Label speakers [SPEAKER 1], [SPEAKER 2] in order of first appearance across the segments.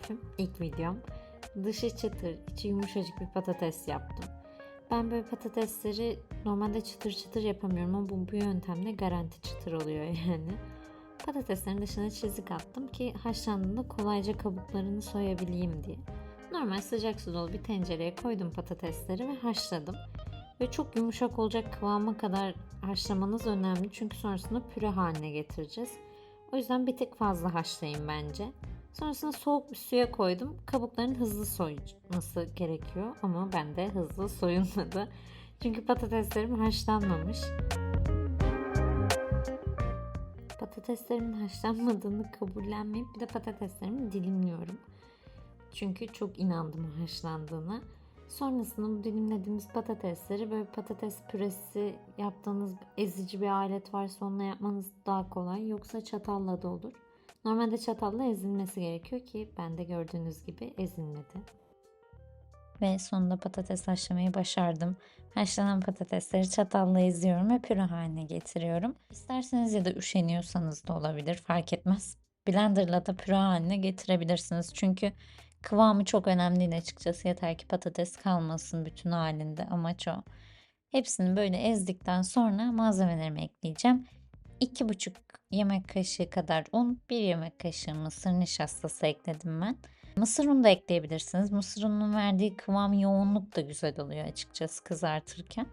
[SPEAKER 1] tarifim, ilk videom. Dışı çıtır, içi yumuşacık bir patates yaptım. Ben böyle patatesleri normalde çıtır çıtır yapamıyorum ama bu, bu yöntemle garanti çıtır oluyor yani. Patateslerin dışına çizik attım ki haşlandığında kolayca kabuklarını soyabileyim diye. Normal sıcak su dolu bir tencereye koydum patatesleri ve haşladım. Ve çok yumuşak olacak kıvama kadar haşlamanız önemli çünkü sonrasında püre haline getireceğiz. O yüzden bir tık fazla haşlayın bence. Sonrasında soğuk bir suya koydum. Kabukların hızlı soyulması gerekiyor ama ben de hızlı soyulmadı. Çünkü patateslerim haşlanmamış. Patateslerimin haşlanmadığını kabullenmeyip bir de patateslerimi dilimliyorum. Çünkü çok inandım haşlandığına. Sonrasında bu dilimlediğimiz patatesleri böyle patates püresi yaptığınız ezici bir alet varsa onunla yapmanız daha kolay. Yoksa çatalla da olur. Normalde çatalla ezilmesi gerekiyor ki ben de gördüğünüz gibi ezilmedi.
[SPEAKER 2] Ve sonunda patates haşlamayı başardım. Haşlanan patatesleri çatalla eziyorum ve püre haline getiriyorum. İsterseniz ya da üşeniyorsanız da olabilir fark etmez. Blenderla da püre haline getirebilirsiniz. Çünkü kıvamı çok önemli değil açıkçası. Yeter ki patates kalmasın bütün halinde amaç o. Hepsini böyle ezdikten sonra malzemelerimi ekleyeceğim. 2,5 yemek kaşığı kadar un, 1 yemek kaşığı mısır nişastası ekledim ben. Mısır unu da ekleyebilirsiniz. Mısır ununun verdiği kıvam yoğunluk da güzel oluyor açıkçası kızartırken.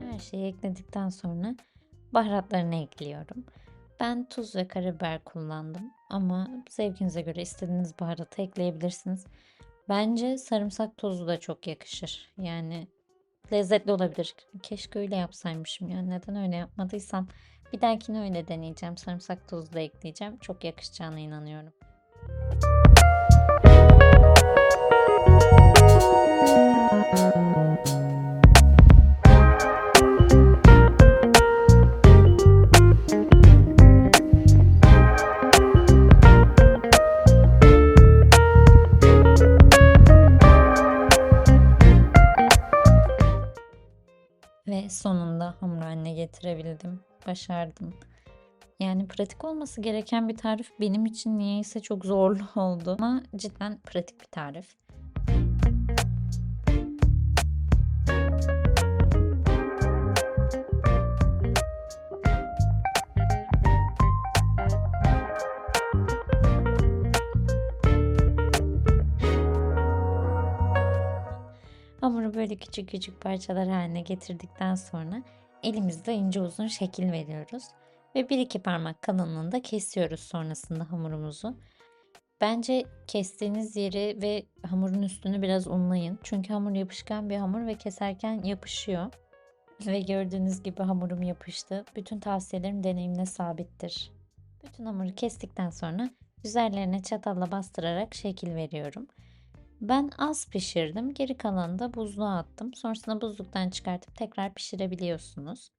[SPEAKER 2] Her şeyi ekledikten sonra baharatlarını ekliyorum. Ben tuz ve karabiber kullandım ama zevkinize göre istediğiniz baharatı ekleyebilirsiniz. Bence sarımsak tozu da çok yakışır. Yani lezzetli olabilir. Keşke öyle yapsaymışım ya. Neden öyle yapmadıysam bir dahakine öyle deneyeceğim. Sarımsak tozu da ekleyeceğim. Çok yakışacağına inanıyorum. Sonunda hamur haline getirebildim. Başardım. Yani pratik olması gereken bir tarif benim için niyeyse çok zorlu oldu. Ama cidden pratik bir tarif. Böyle küçük küçük parçalar haline getirdikten sonra elimizde ince uzun şekil veriyoruz. Ve bir iki parmak kalınlığında kesiyoruz sonrasında hamurumuzu. Bence kestiğiniz yeri ve hamurun üstünü biraz unlayın. Çünkü hamur yapışkan bir hamur ve keserken yapışıyor. Ve gördüğünüz gibi hamurum yapıştı. Bütün tavsiyelerim deneyimle sabittir. Bütün hamuru kestikten sonra üzerlerine çatalla bastırarak şekil veriyorum. Ben az pişirdim. Geri kalanını da buzluğa attım. Sonrasında buzluktan çıkartıp tekrar pişirebiliyorsunuz.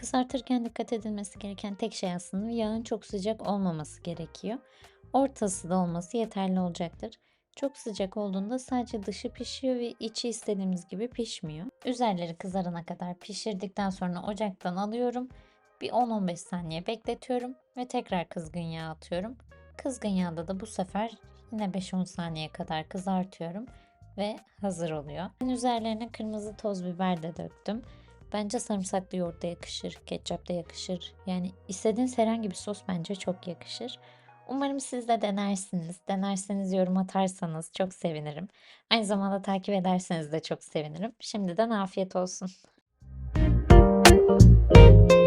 [SPEAKER 2] Kızartırken dikkat edilmesi gereken tek şey aslında yağın çok sıcak olmaması gerekiyor. Ortası da olması yeterli olacaktır. Çok sıcak olduğunda sadece dışı pişiyor ve içi istediğimiz gibi pişmiyor. Üzerleri kızarana kadar pişirdikten sonra ocaktan alıyorum. Bir 10-15 saniye bekletiyorum ve tekrar kızgın yağ atıyorum. Kızgın yağda da bu sefer yine 5-10 saniye kadar kızartıyorum ve hazır oluyor. Ben üzerlerine kırmızı toz biber de döktüm. Bence sarımsaklı yoğurt da yakışır, ketçap da yakışır. Yani istediğiniz herhangi bir sos bence çok yakışır. Umarım siz de denersiniz. Denerseniz yorum atarsanız çok sevinirim. Aynı zamanda takip ederseniz de çok sevinirim. Şimdiden afiyet olsun.